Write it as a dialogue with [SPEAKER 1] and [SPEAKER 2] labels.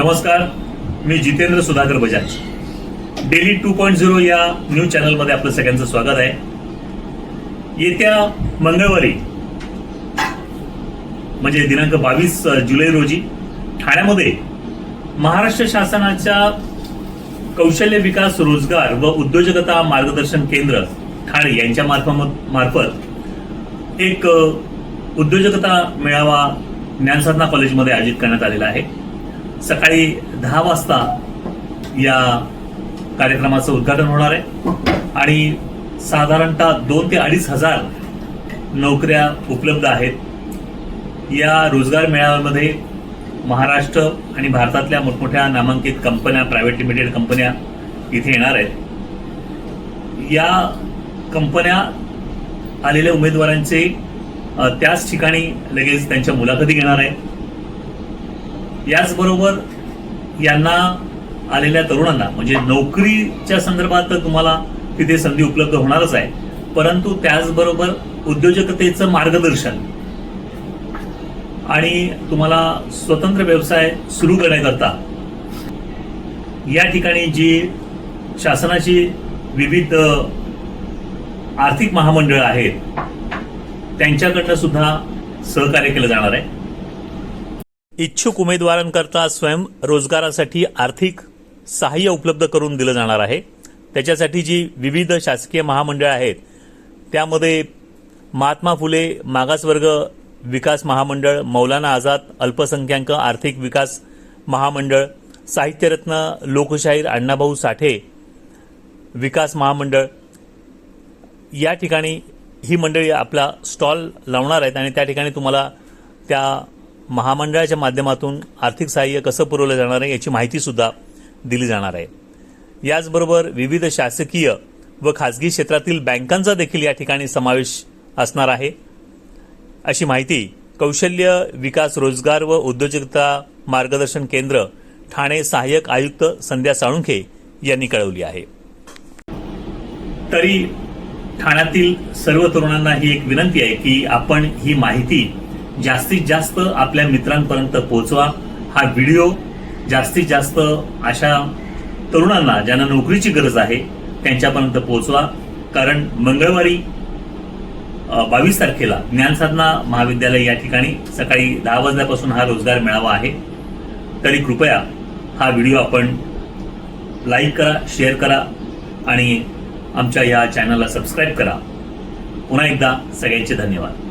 [SPEAKER 1] नमस्कार मी Jitendra Sudhakar Bajaj. Daily two point zero या news चॅनलमध्ये आपलं सगळ्यांचं स्वागत आहे. येत्या मंगळवारी म्हणजे दिनांक बावीस जुलै रोजी ठाण्यामध्ये महाराष्ट्र शासनाच्या कौशल्य विकास रोजगार व उद्योजकता मार्गदर्शन केंद्र ठाणे यांच्या मार्फत मार्फत एक उद्योजकता मेळावा ज्ञानसाधना कॉलेजमध्ये आयोजित करण्यात आलेला आहे. सकाळी दहा वाजता या कार्यक्रमाचं उद्घाटन होणार आहे. आणि साधारणतः दोन ते अडीच हजार नोकऱ्या उपलब्ध आहेत. या रोजगार मेळाव्यामध्ये महाराष्ट्र आणि भारतातल्या मोठमोठ्या नामांकित कंपन्या प्रायव्हेट लिमिटेड कंपन्या इथे येणार आहेत. या कंपन्या आलेल्या उमेदवारांचे त्याच ठिकाणी लगेच त्यांच्या मुलाखती घेणार आहे याचबरोबर यांना आलेल्या तरुणांना म्हणजे नोकरीच्या संदर्भात तर तुम्हाला तिथे संधी उपलब्ध होणारच आहे. परंतु त्याचबरोबर उद्योजकतेचं मार्गदर्शन आणि तुम्हाला स्वतंत्र व्यवसाय सुरू करण्याकरता या ठिकाणी जी शासनाची विविध आर्थिक महामंडळं आहेत त्यांच्याकडनं सुद्धा सहकार्य केलं जाणार आहे. इच्छुक उमेदवारांकरता स्वयंरोजगारासाठी आर्थिक सहाय्य उपलब्ध करून दिलं जाणार आहे. त्याच्यासाठी जी विविध शासकीय महामंडळं आहेत त्यामध्ये महात्मा फुले मागासवर्ग विकास महामंडळ मौलाना आझाद अल्पसंख्याक आर्थिक विकास महामंडळ साहित्यरत्न लोकशाहीर अण्णाभाऊ साठे विकास महामंडळ या ठिकाणी ही मंडळी आपला स्टॉल लावणार आहेत आणि त्या ठिकाणी तुम्हाला त्या महामंडळाच्या माध्यमातून आर्थिक सहाय्य कसं पुरवलं जाणार आहे याची माहितीसुद्धा दिली जाणार आहे. याचबरोबर विविध शासकीय व खाजगी क्षेत्रातील बँकांचा देखील या ठिकाणी समावेश असणार आहे. अशी माहिती कौशल्य विकास रोजगार व उद्योजकता मार्गदर्शन केंद्र ठाणे सहाय्यक आयुक्त संध्या साळुंखे यांनी कळवली आहे. तरी ठाण्यातील सर्व तरुणांना ही एक विनंती आहे की आपण ही माहिती जास्तीत जास्त आपल्या मित्रांपर्यंत पोहोचवा. हा व्हिडिओ जास्तीत जास्त अशा तरुणांना ज्यांना नोकरीची गरज आहे त्यांच्यापर्यंत पोहोचवा. कारण मंगळवारी बावीस तारखेला ज्ञानसाधना महाविद्यालय या ठिकाणी सकाळी दहा वाजल्यापासून हा रोजगार मेळावा आहे. तरी कृपया हा व्हिडिओ आपण लाईक करा शेअर करा आणि आमच्या या चॅनलला सबस्क्राईब करा. पुन्हा एकदा सगळ्यांचे धन्यवाद.